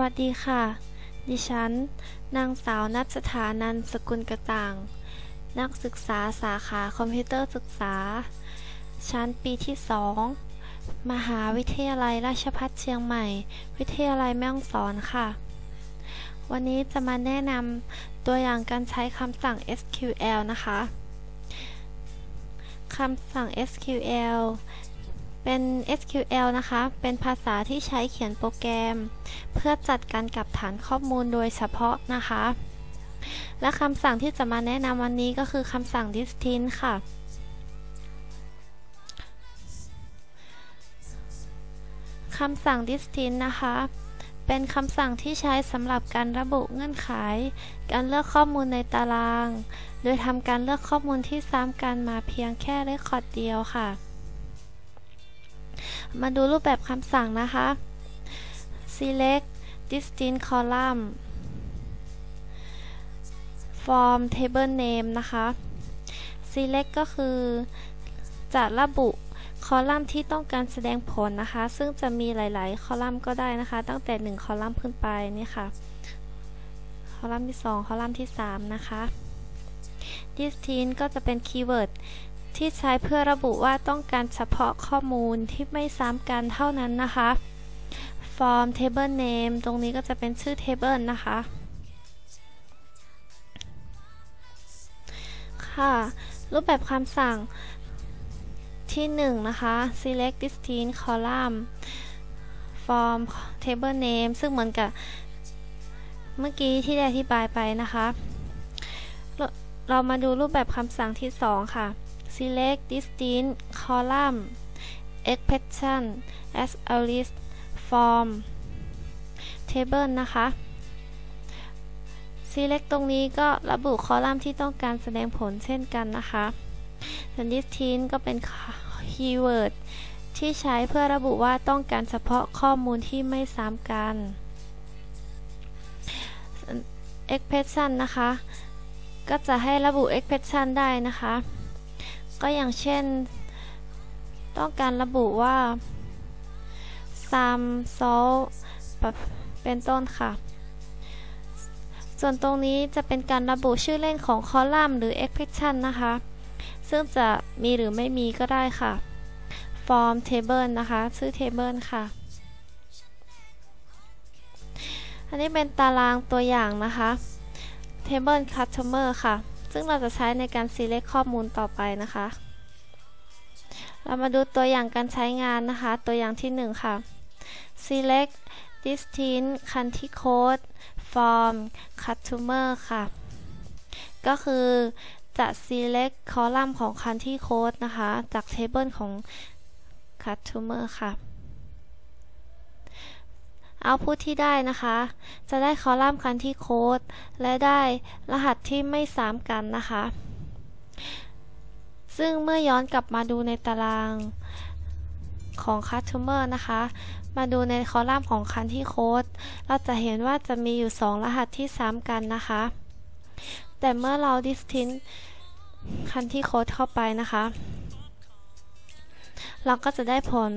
วัสดีค่ะ ดิฉัน นางสาวนัชฐานันสกุลกระต่าง นักศึกษาสาขาคอมพิวเตอร์ศึกษา ชั้นปีที่2มหาวิทยาลัยราชภัฏเชียงใหม่ วิทยาลัยแม่ฮ่องสอนค่ะ วันนี้จะมาแนะนำตัวอย่างการใช้คำสั่ง SQL นะคะ คำสั่ง SQL เป็น SQL นะคะ เป็นภาษาที่ใช้เขียนโปรแกรม เพื่อจัดการกับฐานข้อมูลโดยเฉพาะนะคะ และคำสั่งที่จะมาแนะนำวันนี้ก็คือคำสั่ง distinct ค่ะ คำสั่ง distinct นะคะ เป็นคำสั่งที่ใช้สำหรับการระบุเงื่อนไข การเลือกข้อมูลในตาราง โดยทำการเลือกข้อมูลที่ซ้ำกันมาเพียงแค่เรคคอร์ดเดียวค่ะ มาดูรูปแบบคำสั่งนะคะ select distinct column from table name นะคะ select ก็คือจะระบุคอลัมน์ที่ต้องการแสดงผลนะคะ ซึ่งจะมีหลาย ๆ คอลัมน์ก็ได้นะคะ ตั้งแต่ 1 คอลัมน์ขึ้นไปนี่ค่ะ คอลัมน์ที่ 2 คอลัมน์ที่ 3 นะคะ distinct ก็จะเป็นคีย์เวิร์ด ที่ใช้เพื่อระบุว่าต้องการเฉพาะข้อมูลที่ไม่ซ้ำกันเท่านั้นนะคะ form table name ตรงนี้ก็จะเป็นชื่อ table นะคะ ค่ะ รูปแบบคำสั่งที่1นะคะ select distinct column form table name ซึ่งเหมือนกับเมื่อกี้ที่ได้อธิบายไปนะคะ เรามาดูรูปแบบคำสั่งที่ 2 ค่ะ select distinct column expression as a list form table นะคะ select ตรงนี้ก็ระบุคอลัมน์ที่ต้องการแสดงผลเช่นกันนะคะส่วน distinct ก็เป็นคีย์เวิร์ดที่ใช้เพื่อระบุว่าต้องการเฉพาะข้อมูลที่ไม่ซ้ำกัน expression นะคะ ก็จะให้ระบุ expression ได้นะคะ ก็อย่างเช่น ต้องการระบุว่า some salt เป็นต้นค่ะ ส่วนตรงนี้จะเป็นการระบุชื่อเล่นของคอลัมน์หรือ expression นะคะ ซึ่งจะมีหรือไม่มีก็ได้ค่ะ form table นะคะ ชื่อ table ค่ะ อันนี้เป็นตารางตัวอย่างนะคะ table customer ค่ะ ซึ่งเราจะใช้ในการ select ข้อมูลต่อไปนะคะ เรามาดูตัวอย่างการใช้งานนะคะ ตัวอย่างที่ 1 ค่ะ select distinct country code from customer ค่ะ ก็คือจะ select คอลัมน์ของ country code นะคะ จาก table ของ customer ค่ะ เอาพุทที่ได้นะคะ จะได้คอลัมน์คันที่โค้ด และได้รหัสที่ไม่ซ้ำกันนะคะ ซึ่งเมื่อย้อนกลับมาดูในตารางของ Customer นะคะ มาดูในคอลัมน์ของคันที่โค้ด เราจะเห็นว่าจะมีอยู่ 2 รหัสที่ซ้ำกันนะคะ แต่เมื่อเรา distinct คันที่โค้ดเข้าไปนะคะ เราก็จะได้ผล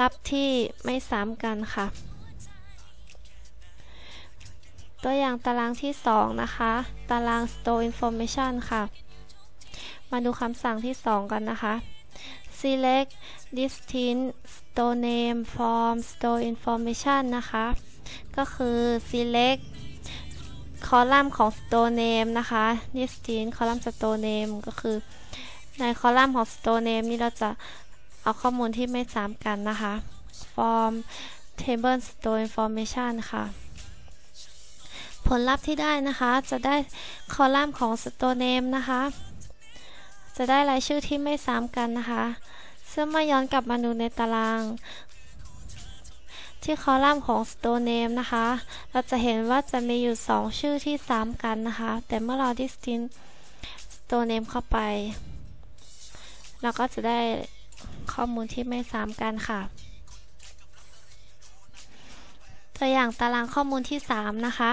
ลัพธ์ที่ไม่ซ้ำกันค่ะ ตัวอย่างตารางที่ 2 นะคะ ตาราง store information ค่ะ มาดูคำสั่งที่ 2 กันนะคะ select distinct store name from store information นะคะ ก็คือ select คอลัมน์ของ store name นะคะ distinct คอลัมน์ store name ก็คือ ในคอลัมน์ของ store name นี่เราจะเอาข้อมูลที่ไม่ซ้ำกันนะคะ from table store information ค่ะ ผลลัพธ์ที่ได้นะคะ จะได้คอลัมน์ของ store name นะคะ จะได้รายชื่อที่ไม่ซ้ำกันนะคะ ซึ่งมาย้อนกลับมาดูในตาราง ที่คอลัมน์ของ store name นะคะ เราจะเห็นว่าจะมีอยู่ 2 ชื่อที่ซ้ำกันนะคะ แต่เมื่อเรา distinct store name เข้าไป เราก็จะได้ข้อมูลที่ไม่ซ้ำกันค่ะ ตัวอย่างตารางข้อมูลที่ 3 นะคะ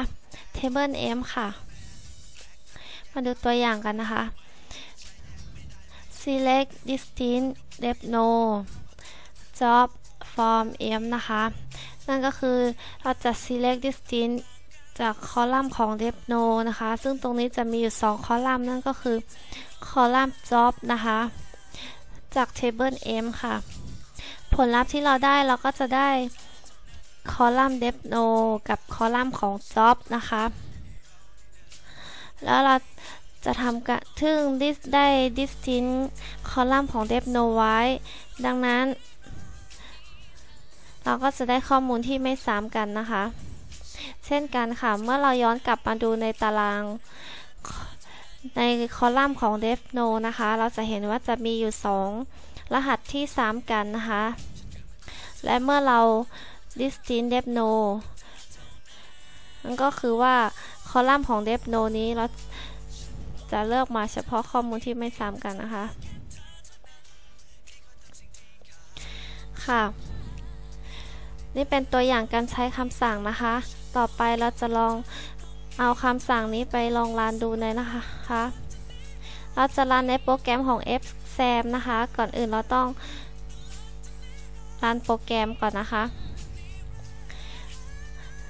table m ค่ะ มาดูตัวอย่างกันนะคะ select distinct depth no job form m นะคะ นั่นก็คือเราจะ select distinct จากคอลัมน์ของ deptno นะคะ ซึ่งตรงนี้จะมีอยู่ 2 คอลัมน์นั่นก็คือคอลัมน์ job นะคะ จาก table m ค่ะ ผลลัพธ์ที่เราได้เราก็จะได้ คอลัมน์ d e p no กับคอลัมน์ของ job นะคะ แล้วเราจะทำกันทึ่ง dis ได้ distinct คอลัมน์ของ d e p no ไว้ ดังนั้น เราก็จะได้ข้อมูลที่ไม่ซ้ำกันนะคะ เช่นกันค่ะ เมื่อเราย้อนกลับมาดูในตารางในคอลัมน์ของ d e f no นะคะ เราจะเห็นว่าจะมีอยู่ 2 รหัสที่ซ้ำกันนะคะ และเมื่อเรา distinct d e f no นั่นก็คือว่าคอลัมน์ของ d e f no นี้เราจะเลือกมาเฉพาะข้อมูลที่ไม่ซ้ำกันนะคะ ค่ะ นี่เป็นตัวอย่างการใช้คำสั่งนะคะ ต่อไปเราจะลองเอาคำสั่งนี้ไปลองรันดูเลยนะคะ เราจะรันในโปรแกรมของ Fsam นะคะ ก่อนอื่นเราต้องรันโปรแกรมก่อนนะคะ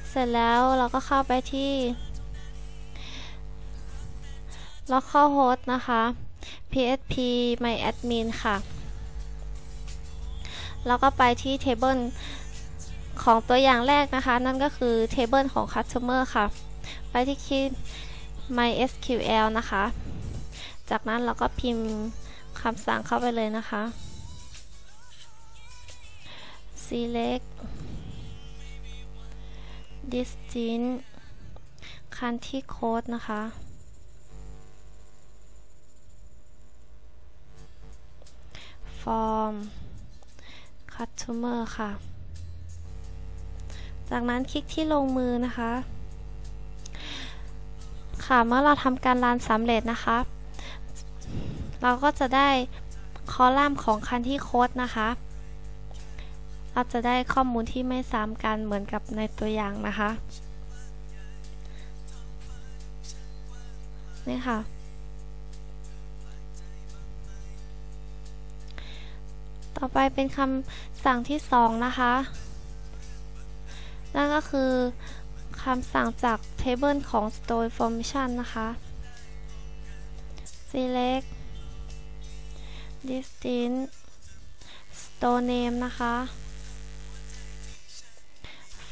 เสร็จแล้วเราก็เข้าไปที่ localhost นะคะ php myadmin ค่ะ แล้วก็ไปที่ table ของตัวอย่างแรกนะคะ นั่นก็คือ table ของ customer ค่ะ ไปที่คลิก mysql นะคะ จากนั้นเราก็พิมพ์คำสั่งเข้าไปเลยนะคะ select distinct country code นะคะ form customer ค่ะ จากนั้นคลิกที่ลงมือนะคะ ค่ะ เมื่อเราทำการรันสำเร็จนะคะ เราก็จะได้คอลัมน์ของคันที่โค้ดนะคะ เราจะได้ข้อมูลที่ไม่ซ้ำกันเหมือนกับในตัวอย่างนะคะ นี่ค่ะ ต่อไปเป็นคำสั่งที่2นะคะ นั่นก็คือคำสั่งจาก table ของ store information นะคะ select distinct store name นะคะ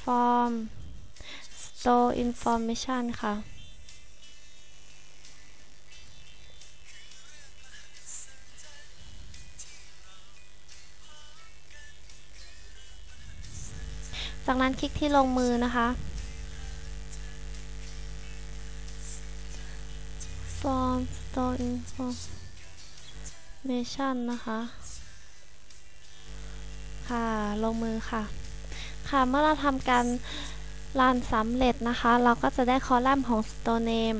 form store information ค่ะ จากนั้นคลิกที่ลงมือนะคะ form store information นะคะ ค่ะ ลงมือค่ะ ค่ะ เมื่อเราทำการรันสำเร็จนะคะ เราก็จะได้คอลัมน์ของ store name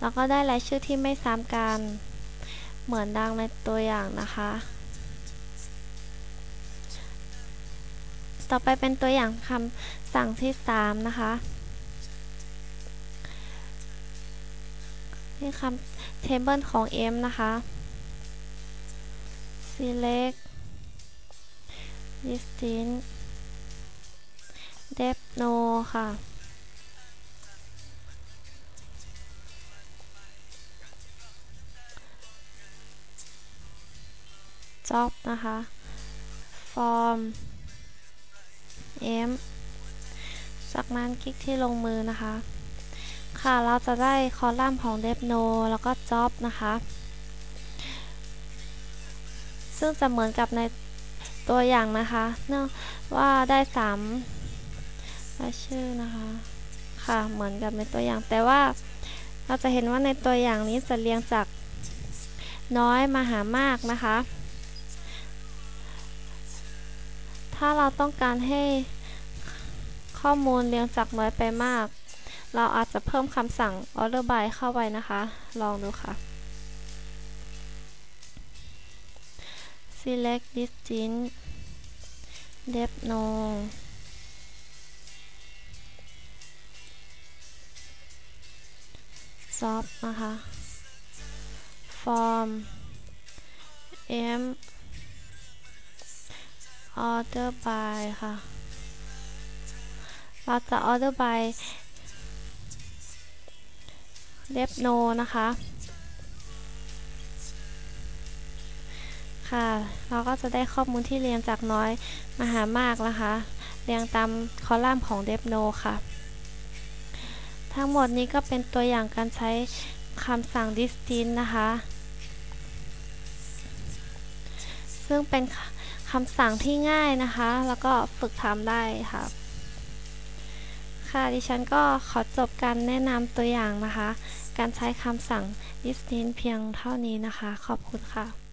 แล้วก็ได้รายชื่อที่ไม่ซ้ำกัน เหมือนดังในตัวอย่างนะคะ ต่อไปเป็นตัวอย่างคำสั่งที่ 3 นะคะนี่คำ table ของ m นะคะ select distinct depth no ค่ะ job นะคะ form M จากนั้นคลิกที่ลงมือนะคะ ค่ะเราจะได้คอลัมน์ของ d e v no แล้วก็ Job นะคะ ซึ่งจะเหมือนกับในตัวอย่างนะคะ เนื่องว่าได้ 3 รายชื่อนะคะ ค่ะ เหมือนกับในตัวอย่าง แต่ว่าเราจะเห็นว่าในตัวอย่างนี้จะเรียงจากน้อยมาหามากนะคะ ถ้าเราต้องการให้ข้อมูลเรียงจากน้อยไปมาก เราอาจจะเพิ่มคำสั่ง order by เข้าไปนะคะ ลองดูค่ะ select distinct depth no soft นะคะ form m order by ค่ะ เราจะ order by def no นะคะ ค่ะ เราก็จะได้ข้อมูลที่เรียงจากน้อยมาหามากนะคะ เรียงตามคอลัมน์ของ def no ค่ะ ทั้งหมดนี้ก็เป็นตัวอย่างการใช้คำสั่ง distinct นะคะ ซึ่งเป็นคำสั่งที่ง่ายนะคะ แล้วก็ฝึกทำได้ค่ะ ค่ะ ดิฉันก็ขอจบการแนะนำตัวอย่างนะคะ การใช้คำสั่ง distinct เพียงเท่านี้นะคะ ขอบคุณค่ะ